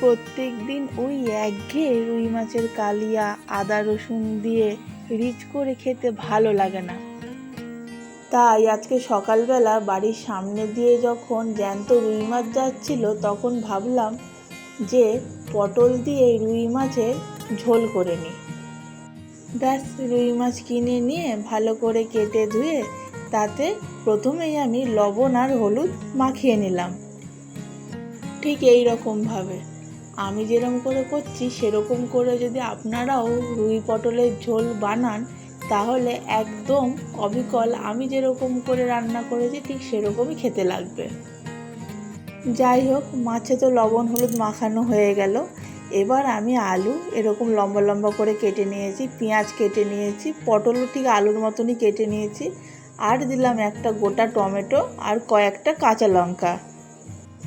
প্রত্যেক দিন ওই একঘেয়ে রুই মাছের কালিয়া, আদা রসুন দিয়ে রিচ করে খেতে ভালো লাগে না। তাই আজকে সকালবেলা বাড়ির সামনে দিয়ে যখন জ্যান্ত রুই মাছ যাচ্ছিল, তখন ভাবলাম যে পটল দিয়ে রুই মাছের ঝোল করে নিই। ব্যাস, রুই মাছ কিনে নিয়ে ভালো করে কেটে ধুয়ে তাতে প্রথমেই আমি লবণ আর হলুদ মাখিয়ে নিলাম। ঠিক এই রকমভাবে আমি যেরকম করে করছি, সেরকম করে যদি আপনারাও রুই পটলের ঝোল বানান, তাহলে একদম অবিকল আমি যেরকম করে রান্না করেছি, ঠিক সেরকমই খেতে লাগবে। যাই হোক, মাছে তো লবণ হলুদ মাখানো হয়ে গেল। এবার আমি আলু এরকম লম্বা লম্বা করে কেটে নিয়েছি, পেঁয়াজ কেটে নিয়েছি, পটলও ঠিক আলুর মতনই কেটে নিয়েছি, আর দিলাম একটা গোটা টমেটো আর কয়েকটা কাঁচা লঙ্কা।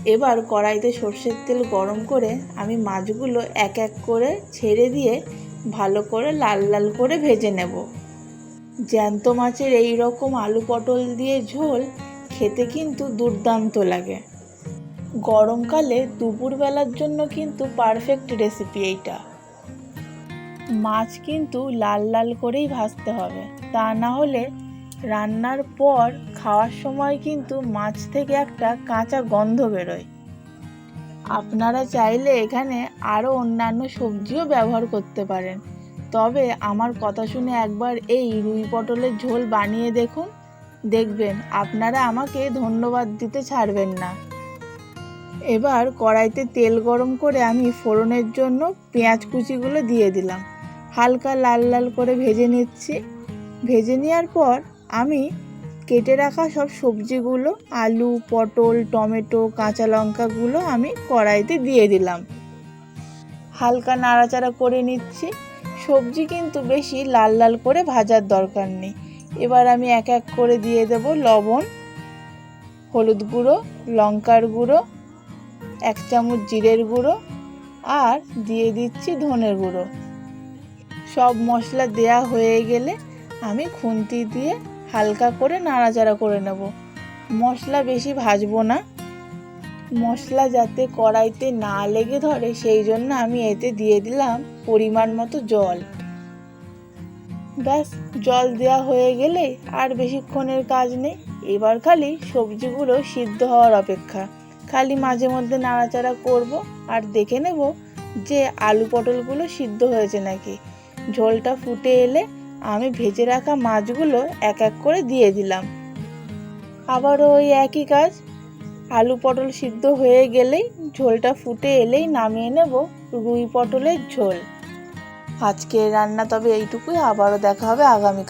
এবার কড়াইতে সর্ষের তেল গরম করে আমি মাছগুলো এক এক করে ছেড়ে দিয়ে ভালো করে লাল লাল করে ভেজে নেব। জ্যান্ত মাছের এই রকম আলু পটল দিয়ে ঝোল খেতে কিন্তু দুর্দান্ত লাগে। গরমকালে দুপুরবেলার জন্য কিন্তু পারফেক্ট রেসিপি এইটা। মাছ কিন্তু লাল লাল করেই ভাজতে হবে। তা না হলে রান্নার পর খাওয়ার সময় কিন্তু মাছ থেকে একটা কাঁচা গন্ধ বেরোয়। আপনারা চাইলে এখানে আরও অন্যান্য সবজিও ব্যবহার করতে পারেন। তবে আমার কথা শুনে একবার এই রুই পটলের ঝোল বানিয়ে দেখুন। দেখবেন আপনারা আমাকে ধন্যবাদ দিতে ছাড়বেন না। এবার কড়াইতে তেল গরম করে আমি ফোড়নের জন্য পেঁয়াজ কুচিগুলো দিয়ে দিলাম। হালকা লাল লাল করে ভেজে নিচ্ছি। ভেজে নেওয়ার পর আমি কেটে রাখা সব সবজিগুলো, আলু, পটল, টমেটো, কাঁচা লঙ্কাগুলো আমি কড়াইতে দিয়ে দিলাম। হালকা নাড়াচাড়া করে নিচ্ছি। সবজি কিন্তু বেশি লাল লাল করে ভাজার দরকার নেই। এবার আমি এক এক করে দিয়ে দেব লবণ, হলুদ গুঁড়ো, লঙ্কার গুঁড়ো, এক চামচ জিরের গুঁড়ো আর দিয়ে দিচ্ছি ধনের গুঁড়ো। সব মশলা দেয়া হয়ে গেলে আমি খুন্তি দিয়ে হালকা করে নাড়াচাড়া করে নেব। মশলা বেশি ভাজবো না। মশলা যাতে কড়াইতে না লেগে ধরে, সেই জন্য আমি এতে দিয়ে দিলাম পরিমাণ মতো জল। ব্যাস, জল দেওয়া হয়ে গেলে আর বেশিক্ষণের কাজ নেই। এবার খালি সবজিগুলো সিদ্ধ হওয়ার অপেক্ষা। খালি মাঝে মধ্যে নাড়াচাড়া করব আর দেখে নেব যে আলু পটলগুলো সিদ্ধ হয়েছে নাকি। ঝোলটা ফুটে এলে আমি ভেজে রাখা মাছগুলো এক এক করে দিয়ে দিলাম। আবারও ওই একই কাজ। আলু পটল সিদ্ধ হয়ে গেলেই ঝোলটা ফুটে এলেই নামিয়ে নেব রুই পটলের ঝোল। আজকের রান্না তবে এইটুকুই। আবারও দেখা হবে আগামীকাল।